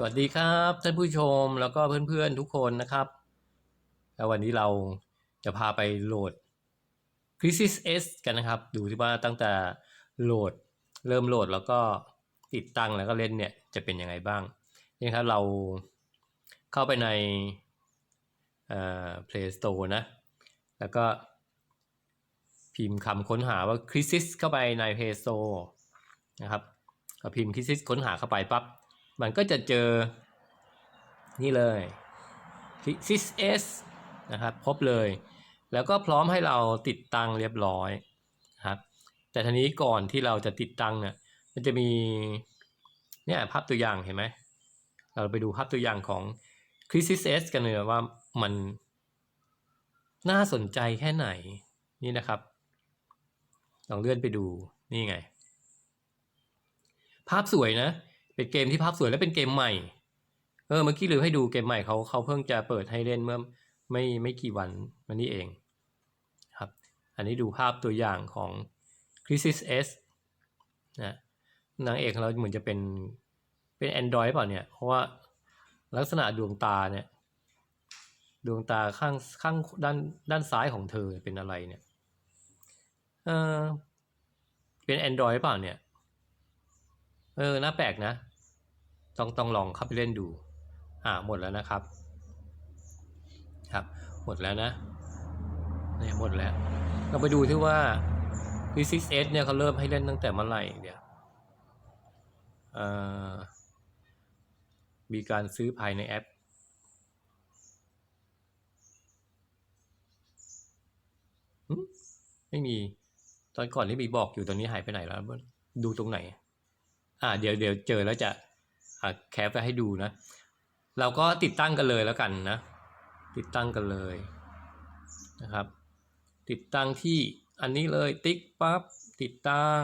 สวัสดีครับท่านผู้ชมแล้วก็เพื่อนๆทุกคนนะครับ แล้ววันนี้เราจะพาไปโหลด Crisis S กันนะครับ ดูที่ว่าตั้งแต่โหลดเริ่มโหลดแล้วก็ติดตั้งแล้วก็เล่นเนี่ยจะเป็นยังไงบ้างนี่ครับเราเข้าไปในเอ่อ Play Store นะ แล้วก็พิมพ์คำค้นหาว่า Crisis เข้าไปใน Play Store นะครับก็พิมพ์ Crisis ค้นหาเข้าไปปั๊บ มันก็จะเจอนี่เลย Crisis S นะครับพบเลย แล้วก็พร้อมให้เราติดตั้งเรียบร้อยครับแต่ทีนี้ก่อนที่เราจะติดตั้งเนี่ยมันจะมีเนี่ยภาพตัวอย่างเห็นไหมเราไปดูภาพตัวอย่างของ Crisis S กันเลยว่ามันน่าสนใจแค่ไหนนี่นะครับ ลองเลื่อนไปดูนี่ไง ภาพสวยนะ เป็นเกมที่ภาพสวยและเป็นเกมใหม่ เออเมื่อกี้ลืมให้ดูเกมใหม่เขาเขาเพิ่งจะเปิดให้เล่นเมื่อไม่ไม่กี่วันมานี้เองครับ อันนี้ดูภาพตัวอย่างของ Crisis S นะนางเอกของเราเหมือนจะเป็นเป็น Android เปล่าเนี่ย เพราะว่าลักษณะดวงตาเนี่ย ดวงตาข้างข้างด้านด้านซ้ายของเธอเป็นอะไรเนี่ยเออเป็น Android เปล่าเนี่ย เออ น่าแปลกนะ ต้องต้องลองเข้าไปเล่นดู อ่าหมดแล้วนะครับ ครับ หมดแล้วนะเนี่ยหมดแล้ว เราไปดูที่ว่า p 6 s เนี่ยเขาเริ่มให้เล่นตั้งแต่เมื่อไหร่เดี๋ยเอ่อมีการซื้อภายในแอปหึไม่มี ตอนก่อนที่มีบอกอยู่ตอนนี้หายไปไหนแล้ว ดูตรงไหน อ่า เดี๋ยวเดี๋ยวเจอแล้วจะ แคปไปให้ดูนะ เราก็ติดตั้งกันเลยแล้วกันนะ ติดตั้งกันเลยนะครับ ติดตั้งที่อันนี้เลยติ๊กปั๊บติดตั้ง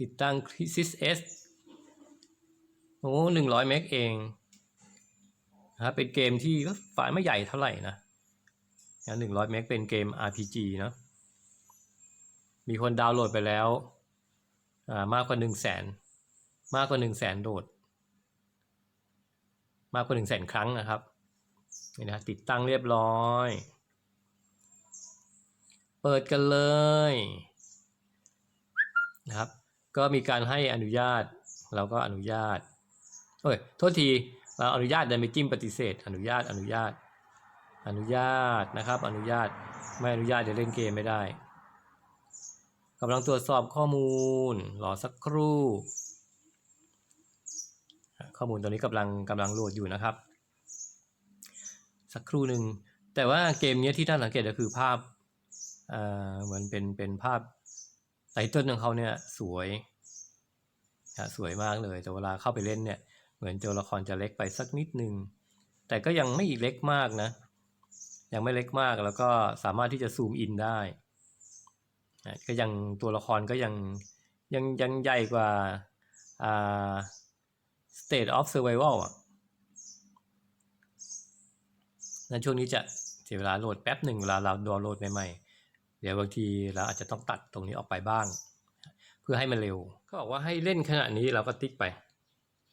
ติดตั้ง Crisis S โอ้หนึ่งร้อยเมกเองนะครับเป็นเกมที่ก็ไฟล์ไม่ใหญ่เท่าไหร่นะหนึ่งร้อยเมกเป็นเกม RPG เนะมีคนดาวน์โหลดไปแล้ว มากกว่าหนึ่งแสนมากกว่าหนึ่งแสนโหลด มากกว่าหนึ่งแสนครั้งนะครับนี่นะติดตั้งเรียบร้อย เปิดกันเลยนะครับก็มีการให้อนุญาตเราก็อนุญาตเอ้ยโทษทีเราอนุญาตแต่ไม่จิ้มปฏิเสธ อนุญาตอนุญาต อนุญาตนะครับ อนุญาตไม่อนุญาตเดี๋ยวเล่นเกมไม่ได้ กำลังตรวจสอบข้อมูลรอสักครู่ ข้อมูลตัวนี้กำลังกำลังโหลดอยู่นะครับ สักครู่หนึ่งแต่ว่าเกมนี้ที่ท่านสังเกตก็คือภาพเหมือนเป็นเป็นภาพไตเติ้ลของเขาเนี่ยสวยสวยมากเลย แต่เวลาเข้าไปเล่นเนี่ยเหมือนตัวละครจะเล็กไปสักนิดนึง แต่ก็ยังไม่เล็กมากนะ ยังไม่เล็กมากแล้วก็สามารถที่จะซูมอินได้ ก็ยังตัวละครก็ยังยังยังใหญ่กว่าอ่า state of survival อะนั้นช่วงนี้จะเสียเวลาโหลดแป๊บหนึ่งเวลาเราดาวน์โหลดใหม่ๆ เดี๋ยวบางทีเราอาจจะต้องตัดตรงนี้ออกไปบ้าง เพื่อให้มันเร็ว ก็บอกว่าให้เล่นขณะนี้เราก็ติ๊กไป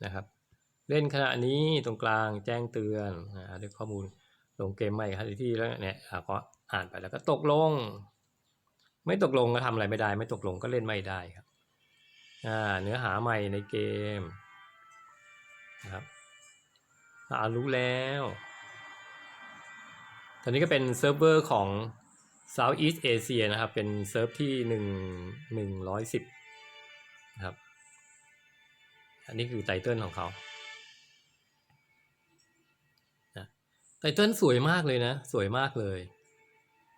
นะครับ เล่นขณะนี้ตรงกลางแจ้งเตือนนะด้วยข้อมูลลงเกมใหม่ครับที่แล้วเนี่ยก็อ่านไปแล้วก็ตกลง ไม่ตกลงก็ทำอะไรไม่ได้ ไม่ตกลงก็เล่นไม่ได้ครับอ่าเนื้อหาใหม่ในเกมนะครับอ่ารู้แล้ว ตอนนี้ก็เป็นเซิร์ฟเวอร์ของ Southeast Asia นะครับ เป็นเซิร์ฟที่หนึ่งหนึ่งร้อยสิบนะครับ อันนี้คือไตเติลของเขาไตเติลสวยมากเลยนะ สวยมากเลย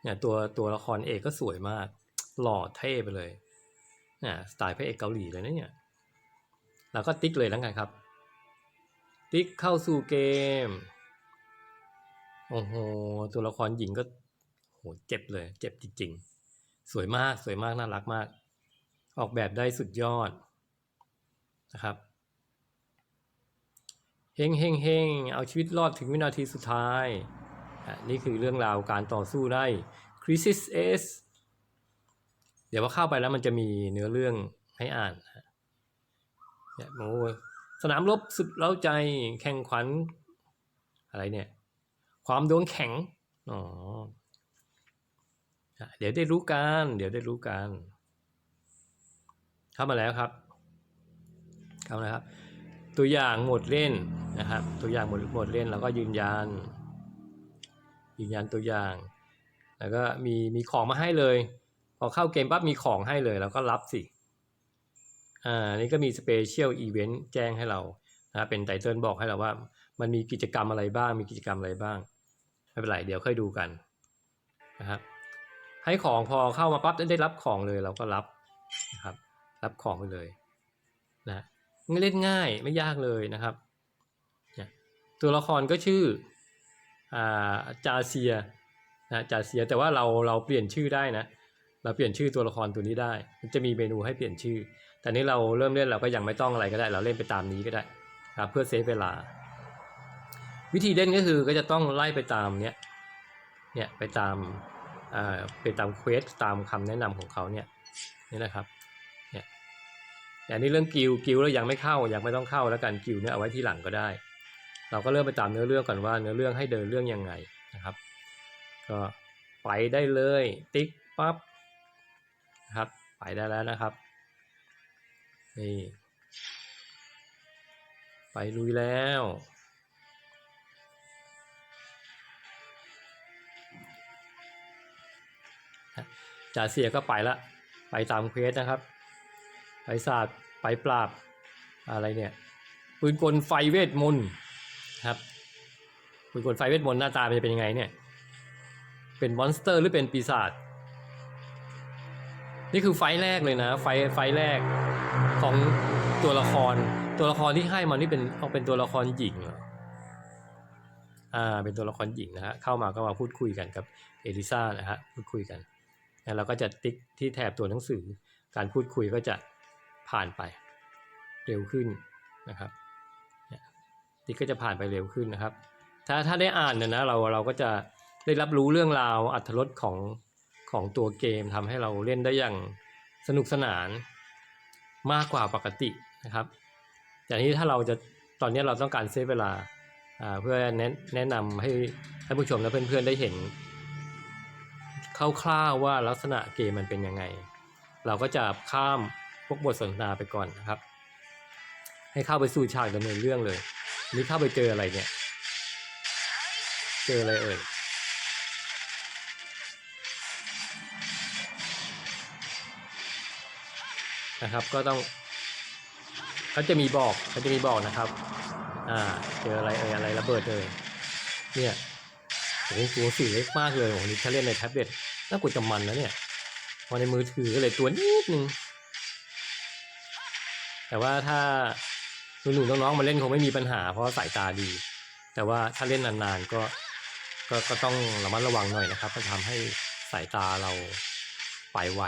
เนี่ยตัวตัวละครเอกก็สวยมาก หล่อเท่ไปเลยเนี่ยสไตล์พระเอกเกาหลีเลยนะเนี่ยเราก็ติ๊กเลยแล้วกันครับ ติ๊กเข้าสู่เกม โอ้โห ตัวละครหญิงก็โหเจ็บเลย เจ็บจริงๆ สวยมากสวยมากน่ารักมาก ออกแบบได้สุดยอดนะครับเฮงเฮงเฮงเอาชีวิตรอดถึงวินาทีสุดท้าย นี่คือเรื่องราวการต่อสู้ได้ Crisis S เดี๋ยวพอเข้าไปแล้วมันจะมีเนื้อเรื่องให้อ่านเนี่ยโอ้ยสนามรบสุดเล้าใจแข่งขันอะไรเนี่ย ความดวงแข็ง อ๋อ เดี๋ยวได้รู้กัน เดี๋ยวได้รู้กัน เข้ามาแล้วครับ เข้ามาแล้วครับ ตัวอย่างหมดเล่นนะครับ ตัวอย่างหมดหมดเล่นแล้วก็ยืนยัน ยืนยันตัวอย่าง แล้วก็มีมีของมาให้เลย พอเข้าเกมปั๊บมีของให้เลยแล้วก็รับสิ อ่า นี่ก็มีสเปเชียลอีเวนต์แจ้งให้เรานะเป็นไตเติลบอกให้เราว่า มันมีกิจกรรมอะไรบ้าง มีกิจกรรมอะไรบ้าง ไม่เป็นไร เดี๋ยวค่อยดูกันนะครับให้ของพอเข้ามาปั๊บได้รับของเลยเราก็รับนะครับ รับของไปเลยนะเล่นง่ายไม่ยากเลยนะครับ ตัวละครก็ชื่อ จาเซียนะจาเซียแต่ว่าเราเราเปลี่ยนชื่อได้นะเราเปลี่ยนชื่อตัวละครตัวนี้ได้ มันจะมีเมนูให้เปลี่ยนชื่อ แต่นี้เราเริ่มเล่นเราก็ยังไม่ต้องอะไรก็ได้ เราเล่นไปตามนี้ก็ได้ครับเพื่อเซฟเวลา วิธีเล่นก็คือก็จะต้องไล่ไปตามเนี้ยเนี่ยไปตามอ่าไปตามเควสตามคำแนะนำของเขาเนี่ยนี่นะครับเนี่ยแต่อันนี้เรื่องกิลกิลแล้วยังไม่เข้ายังไม่ต้องเข้าแล้วกันกิลเนี่ยเอาไว้ที่หลังก็ได้ เราก็เริ่มไปตามเนื้อเรื่องก่อนว่าเนื้อเรื่องให้เดินเรื่องยังไงนะครับ ก็ไปได้เลยติ๊กปั๊บนะครับไปได้แล้วนะครับนี่ไปลุยแล้วจ่าเสียก็ไปละ ไปตามเควสนะครับ ไปศาสตร์ไปปราบอะไรเนี่ยปืนกลไฟเวทมนต์ ครับปืนกลไฟเวทมนต์หน้าตาจะเป็นยังไงเนี่ย เป็นมอนสเตอร์หรือเป็นปีศาจนี่คือไฟแรกเลยนะ ไฟไฟแรกของตัวละคร ตัวละครที่ให้มานี่เป็นเอาเป็นตัวละครหญิงเหรออ่าเป็นตัวละครหญิงนะฮะเข้ามาก็มาพูดคุยกันกับเอลิซานะฮะพูดคุยกันแล้วเราก็จะติ๊กที่แถบตัวหนังสือ การพูดคุยก็จะผ่านไปเร็วขึ้นนะครับ ติ๊กก็จะผ่านไปเร็วขึ้นนะครับ ถ้าถ้าได้อ่านเนี่ยนะเราเราก็จะได้รับรู้เรื่องราวอัธรสของของตัวเกมทำให้เราเล่นได้อย่างสนุกสนานมากกว่าปกตินะครับอย่างนี้ถ้าเราจะตอนนี้เราต้องการเซฟเวลาอ่าเพื่อแนะแนะนำให้ท่านผู้ชมและเพื่อนๆได้เห็นคร่าวๆว่าลักษณะเกมมันเป็นยังไง เราก็จะข้ามพวกบทสนทนาไปก่อนนะครับ ให้เข้าไปสู่ฉากดำเนินเรื่องเลย นี่เข้าไปเจออะไรเนี่ย เจออะไรเอ่ยนะครับ ก็ต้องเขาจะมีบอกเขาจะมีบอกนะครับ อ่า เจออะไรเอ่ยอะไรระเบิดเอ่ยเนี่ยโอ้โหตัวสีเล็กมากเลยโอ้โหนี่ถ้าเล่นในแท็บเล็ตน่ากดจะมันนะเนี่ยพอในมือถือก็เลยตัวนิดนึงแต่ว่าถ้า หนูๆน้องๆมาเล่นคงไม่มีปัญหา เพราะสายตาดี แต่ว่าถ้าเล่นนานๆก็ก็ก็ต้องระมัดระวังหน่อยนะครับมันทำให้สายตาเราไปไว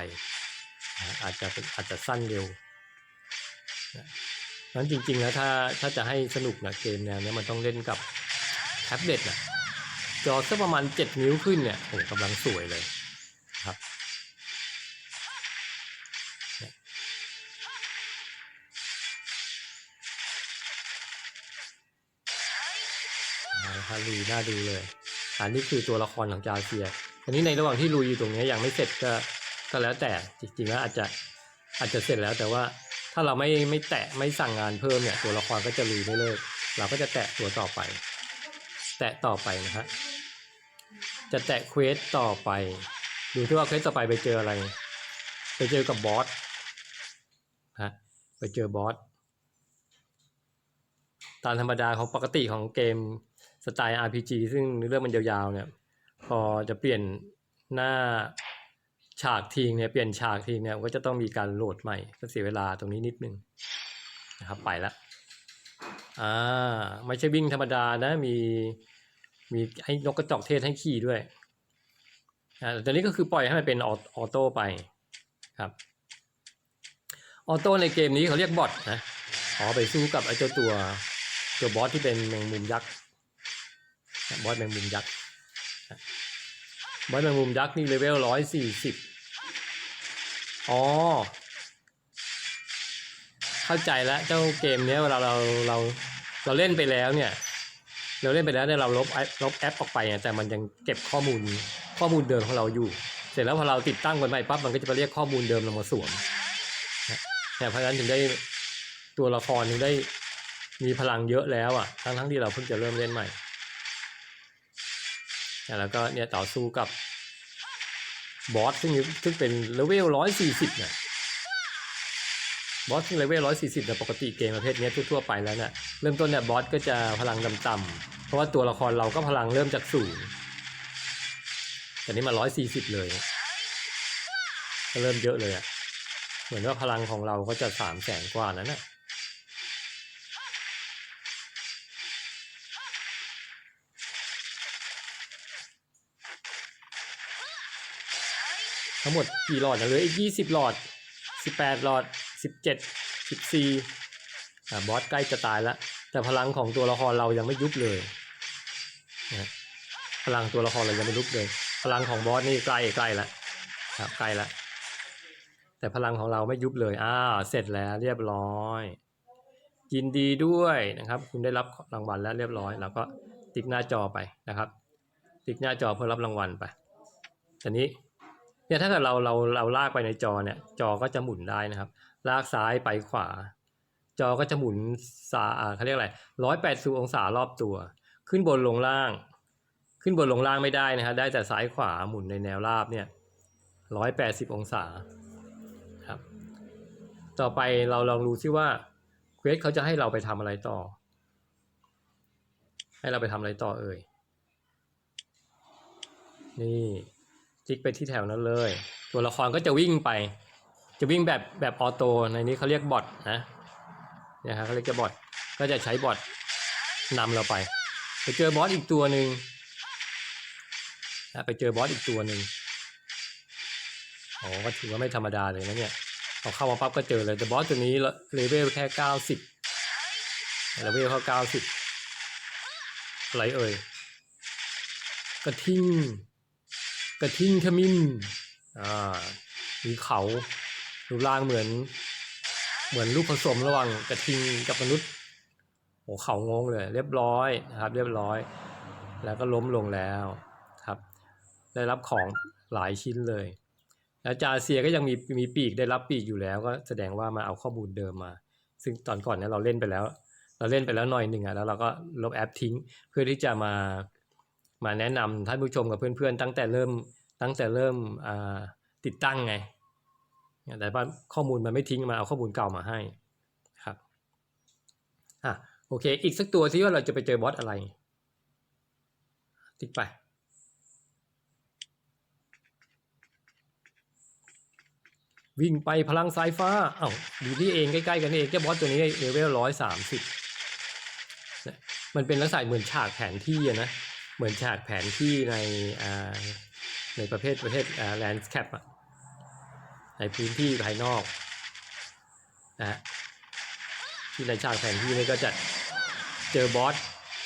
อาจจะอาจจะสั้นเร็วนั้นจริงๆแล้วถ้าถ้าจะให้สนุกนะเกมแนวเนี้ยมันต้องเล่นกับแท็บเล็ตนะจอสักประมาณเจ็ดนิ้วขึ้นเนี่ยโอ้กำลังสวยเลย นะครับลุยน่าดูเลย อันนี้คือตัวละครของจาเซียอันนี้ในระหว่างที่ลุยอยู่ตรงนี้ยังไม่เสร็จก็ก็แล้วแต่จริงๆแล้วอาจจะอาจจะเสร็จแล้วแต่ว่าถ้าเราไม่ไม่แตะไม่สั่งงานเพิ่มเนี่ยตัวละครก็จะลุยไม่เลิกเราก็จะแตะตัวต่อไป แตะต่อไปนะฮะจะแตะเควสต่อไปดูที่ว่าเควสต่อไปไปเจออะไร ไปเจอกับบอสฮะไปเจอบอสตามธรรมดาของปกติของเกม สไตล์ RPG ซึ่งเรื่องมันยาวๆเนี่ย พอจะเปลี่ยนหน้าฉากทีงเนี่ยเปลี่ยนฉากทีเนี่ยก็จะต้องมีการโหลดใหม่ก็เสียเวลาตรงนี้นิดนึงนะครับไปแล้วอ่าไม่ใช่วิ่งธรรมดานะมีมีให้นกกระจอกเทศให้ขี่ด้วยอ่าตอนนี้ก็คือปล่อยให้มันเป็นออออโต้ไปครับออโต้ในเกมนี้เขาเรียกบอทนะอ๋อไปสู้กับไอ้เจ้าตัวตัวบอสที่เป็นแมงมุมยักษ์ บอสแมงมุมยักษ์บอสแมงมุมยักษ์นี่เลเวลร้อยสี่สิบอ๋อ เข้าใจแล้วเจ้าเกมเนี้ยเวลาเราเราเราเล่นไปแล้วเนี่ย เราเล่นไปแล้วเนี่ยเราลบแอปลบแอปออกไปเนี่ยแต่มันยังเก็บข้อมูลข้อมูลเดิมของเราอยู่ เสร็จแล้วพอเราติดตั้งมันไปปั๊บมันก็จะไปเรียกข้อมูลเดิมเรามาสวมเนี่ยเพราะฉะนั้นถึงได้ตัวละครถึงได้มีพลังเยอะแล้วอะทั้งทั้งที่เราเพิ่งจะเริ่มเล่นใหม่ แล้วก็เนี่ยต่อสู้กับบอสซึ่งซึ่งเป็นเลเวลร้อยสี่สิบเนี่ยบอสซึ่งเลเวลร้อยสี่สิบเนี่ปกติเกมประเภทนี้ทั่วๆไปแล้วเนี่ยเริ่มต้นเนี่ยบอสก็จะพลังต่ำๆเพราะว่าตัวละครเราก็พลังเริ่มจากศูนย์แต่นี่มาร้อยสี่สิบเลยก็เริ่มเยอะเลยอะเหมือนว่าพลังของเราก็จะสามแสนกว่านั้นน่ะ ทั้งหมดกี่หลอดเหลืออีกยี่สิบหลอดสิบแปดหลอดสิบเจ็ดสิบสี่อ่าบอสใกล้จะตายแล้ว แต่พลังของตัวละครเรายังไม่ยุบเลยนะพลังตัวละครเรายังไม่ยุบเลย พลังของบอสนี่ใกล้ใกล้แล้วครับใกล้แล้วแต่พลังของเราไม่ยุบเลยอ้าวเสร็จแล้วเรียบร้อยยินดีด้วยนะครับ คุณได้รับรางวัลแล้วเรียบร้อย แล้วก็ติ๊กหน้าจอไปนะครับ ติ๊กหน้าจอเพื่อรับรางวัลไปทีนี้ เนี่ยถ้าเกิดเราเราเราลากไปในจอเนี่ย จอก็จะหมุนได้นะครับ ลากซ้ายไปขวา จอก็จะหมุนสาเขาเรียกอะไรร้อยแปดสิบองศารอบตัว ขึ้นบนลงล่าง ขึ้นบนลงล่างไม่ได้นะครับได้แต่ซ้ายขวาหมุนในแนวราบเนี่ยร้อยแปดสิบองศาครับ ต่อไปเราลองดูซิว่าเควสเขาจะให้เราไปทำอะไรต่อ ให้เราไปทำอะไรต่อเอ่ยนี่ จิกไปที่แถวนั้นเลย ตัวละครก็จะวิ่งไป จะวิ่งแบบแบบออโต้ในนี้เขาเรียกบอทนะนี่ยฮะเขาเรียกจะบอทก็จะใช้บอทนำเราไป ไปเจอบอสอีกตัวหนึ่งนะไปเจอบอสอีกตัวหนึ่งโอ้ก็ถือว่าไม่ธรรมดาเลยนะเนี่ยพอเข้ามาปั๊บก็เจอเลยแต่บอสตัวนี้เลเวลแค่เก้าสิบเลเวลเขาเก้าสิบอะไรเอ่ยกระทิง กระทิงขมิ้นอ่ามีเขารูปร่างเหมือน เหมือนลูกผสมระหว่างกระทิงกับมนุษย์โอ้เขางงเลย เรียบร้อยนะครับ เรียบร้อย แล้วก็ล้มลงแล้วครับ ได้รับของหลายชิ้นเลยแล้วจาเซียก็ยังมีมีปีกได้รับปีกอยู่แล้ว ก็แสดงว่ามาเอาข้อมูลเดิมมา ซึ่งตอนก่อนเนี่ยเราเล่นไปแล้ว เราเล่นไปแล้วหน่อยหนึ่งอะแล้วเราก็ลบแอปทิ้งเพื่อที่จะมา มาแนะนำท่านผู้ชมกับเพื่อนๆ ตั้งแต่เริ่มตั้งแต่เริ่มติดตั้งไง แต่ว่าข้อมูลมันไม่ทิ้งมาเอาข้อมูลเก่ามาให้ครับอะโอเค อีกสักตัวที่ว่าเราจะไปเจอบอสอะไร ติ๊กไปวิ่งไปพลังสายฟ้าเอ้าอยู่ที่เองใกล้ๆกันเองเจ้าบอสตัวนี้เลเวลร้อยสามสิบมันเป็นลักษณะเหมือนฉากแผนที่อะนะ เหมือนฉากแผนที่ในในประเภทประเภทแลนด์แคปอะในพื้นที่ภายนอกนะฮะที่ในฉากแผนที่นี่ก็จะเจอบอส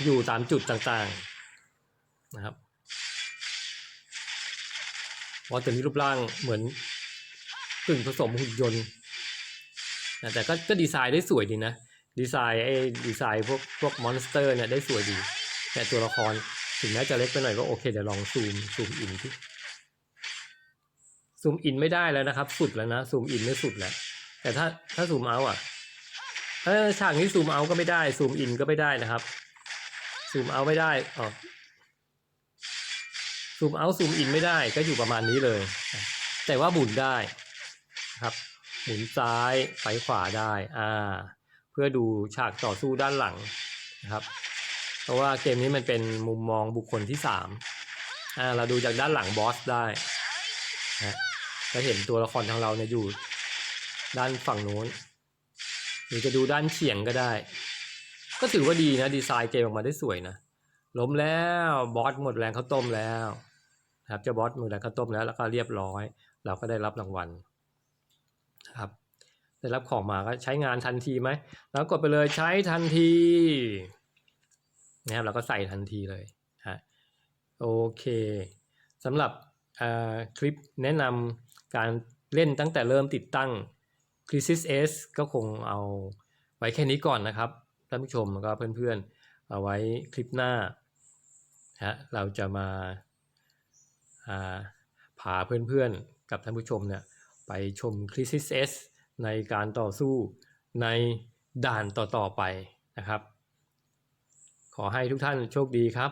อยู่ตามจุดต่างๆนะครับบอสตัวนี้รูปร่างเหมือนกึ่งผสมหุ่นยนต์นะแต่ก็ก็ดีไซน์ได้สวยดีนะ ดีไซน์ไอ้ดีไซน์พวกพวกมอนสเตอร์เนี่ยได้สวยดี แต่ตัวละคร ถึงแม้จะเล็กไปหน่อยก็โอเคเดี๋ยวลองซูมซูมอินที่ซูมอินไม่ได้แล้วนะครับ สุดแล้วนะซูมอินไม่สุดแล้วแต่ถ้าถ้าซูมเอาอะเออฉากนี้ซูมเอาก็ไม่ได้ซูมอินก็ไม่ได้นะครับซูมเอาไม่ได้อ๋อซูมเอาซูมอินไม่ได้ก็อยู่ประมาณนี้เลย แต่ว่าหมุนได้ครับหมุนซ้ายไปขวาได้อ่าเพื่อดูฉากต่อสู้ด้านหลังนะครับ เพราะว่าเกมนี้มันเป็นมุมมองบุคคลที่สามอ่าเราดูจากด้านหลังบอสได้นะจะเห็นตัวละครของเราเนี่ยอยู่ด้านฝั่งโน้นหรือจะดูด้านเฉียงก็ได้ ก็ถือว่าดีนะดีไซน์เกมออกมาได้สวยนะล้มแล้วบอสหมดแรงเขาต้มแล้วครับเจ้าบอสหมดแรงเขาต้มแล้วแล้วก็เรียบร้อย เราก็ได้รับรางวัลครับได้รับของมาก็ใช้งานทันทีไหมแล้วกดไปเลยใช้ทันที นะครับเราก็ใส่ทันทีเลยฮะโอเคสำหรับคลิปแนะนำการเล่นตั้งแต่เริ่มติดตั้ง Crisis S ก็คงเอาไว้แค่นี้ก่อนนะครับท่านผู้ชมแล้วก็เพื่อนๆ เอาไว้คลิปหน้าฮะเราจะมาอ่าพาเพื่อนๆ กับท่านผู้ชมเนี่ยไปชม Crisis S ในการต่อสู้ในด่านต่อๆไปนะครับ ขอให้ทุกท่านโชคดีครับ